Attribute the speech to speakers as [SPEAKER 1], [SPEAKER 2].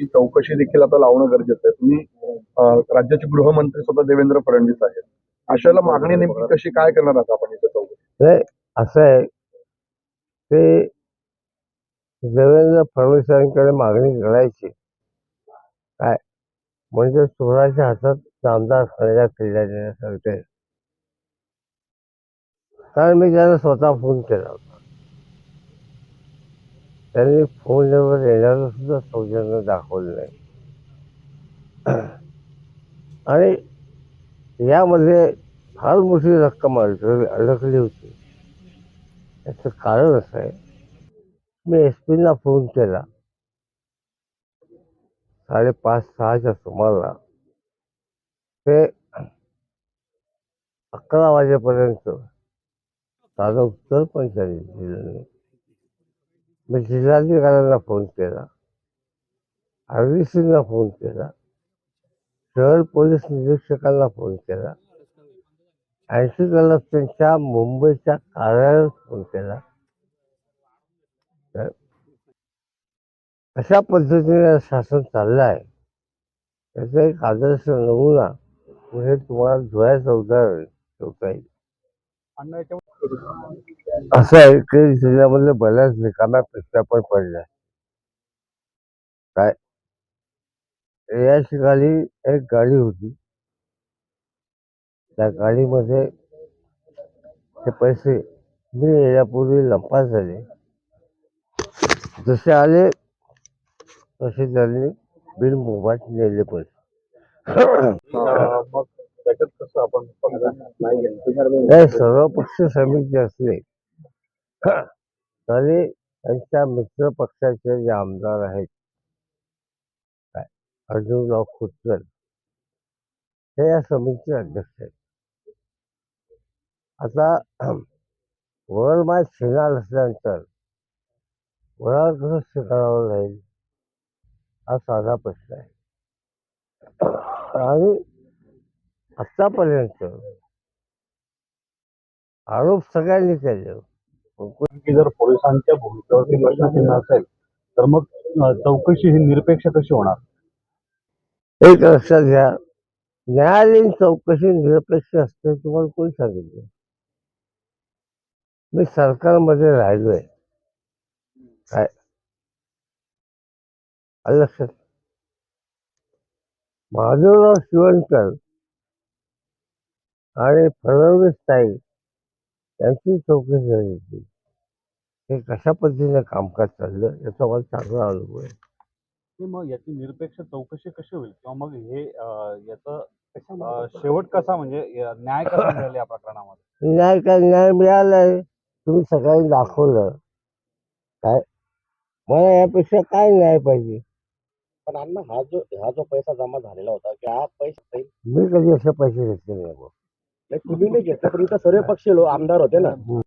[SPEAKER 1] ही चौकशी देखील आता लावणं गरजेचं आहे. तुम्ही राज्याचे गृहमंत्री स्वतः देवेंद्र फडणवीस आहेत. अशाला मागणी नेमकी कशी काय करणार आहात आपण इथं चौकशी?
[SPEAKER 2] असं आहे ते देवेंद्र फडणवीसांकडे मागणी करायची. काय? म्हणजे सोळाच्या हातात आमदार असणाऱ्या किल्ल्या देण्यासारखे कारण मी त्यांना स्वतः फोन केला होता. त्यांनी फोनवर येणारं सुद्धा सौजन्य दाखवलं नाही. आणि यामध्ये फार मोठी रक्कम अडकली अडकली होती. याचं कारण असं आहे मी एस पीना फोन केला. साडेपाच सहाच्या सुमाराला. ते अकरा वाजेपर्यंत साधं उत्तर पण त्यांनी दिलं नाही. मी जिल्हाधिकाऱ्यांना फोन केला. आर डी फोन केला. शहर पोलीस निरीक्षकांना फोन केला. ऐंशी कलक त्यांच्या मुंबईच्या कार्यालयात फोन केला. तर अशा पद्धतीने शासन चाललं आहे त्याचा एक आदर्श नमुना म्हणजे तुम्हाला धुळ्याचं उदाहरण ठेवता येईल. असं आहे की जिल्ह्यामध्ये बऱ्याच रिकाम्या पिशव्या पण पडल्या. काय? या ठिकाणी एक गाडी होती. त्या गाडीमध्ये ते पैसे मी यापूर्वी लंपास झाले. जसे आले तसे त्यांनी बिल मोबाईल नेले पैसे. हे सर्व पक्ष समिती असले तरी त्यांच्या मित्र पक्षाचे जे आमदार आहेत काय? अर्जुनराव खोतकर हे या समितीचे अध्यक्ष आहेत. आता वरमाय शिणार असल्यानंतर वरावर कसं स्वीकारावं जाईल हा साधा प्रश्न आहे. आणि आतापर्यंत आरोप सगळ्यांनी केले.
[SPEAKER 3] की जर पोलिसांच्या भूमिकेवरती प्रश्नचिन्ह असेल तर मग चौकशी ही निरपेक्ष कशी होणार?
[SPEAKER 2] एक लक्षात घ्या. न्यायालयीन चौकशी निरपेक्ष असते तुम्हाला कोणी सांगितलं? मी सरकारमध्ये राहिलोय. काय? आलं लक्षात? माधवराव शिवणकर आणि फडणवीस ताई यांची चौकशी झाली होती. हे कशा पद्धतीने कामकाज चाललं याचा मला चांगला अनुभव आहे.
[SPEAKER 3] की मग याची निरपेक्ष चौकशी कशी होईल? किंवा मग हे याचं शेवट कसा म्हणजे या- न्याय कसा मिळेल या प्रकरणामध्ये?
[SPEAKER 2] न्याय काय न्याय मिळालाय. तुम्ही सगळ्यांनी दाखवलं. काय? मला यापेक्षा काय न्याय पाहिजे?
[SPEAKER 4] पण अण्णा हा जो हा जो पैसा जमा झालेला होता की हा पैसा
[SPEAKER 2] मी कधी असे पैसे घेतले नाही नाही
[SPEAKER 4] तुम्ही नाही घेतला पण इथं सर्व पक्षी लो आमदार होते ना. हो.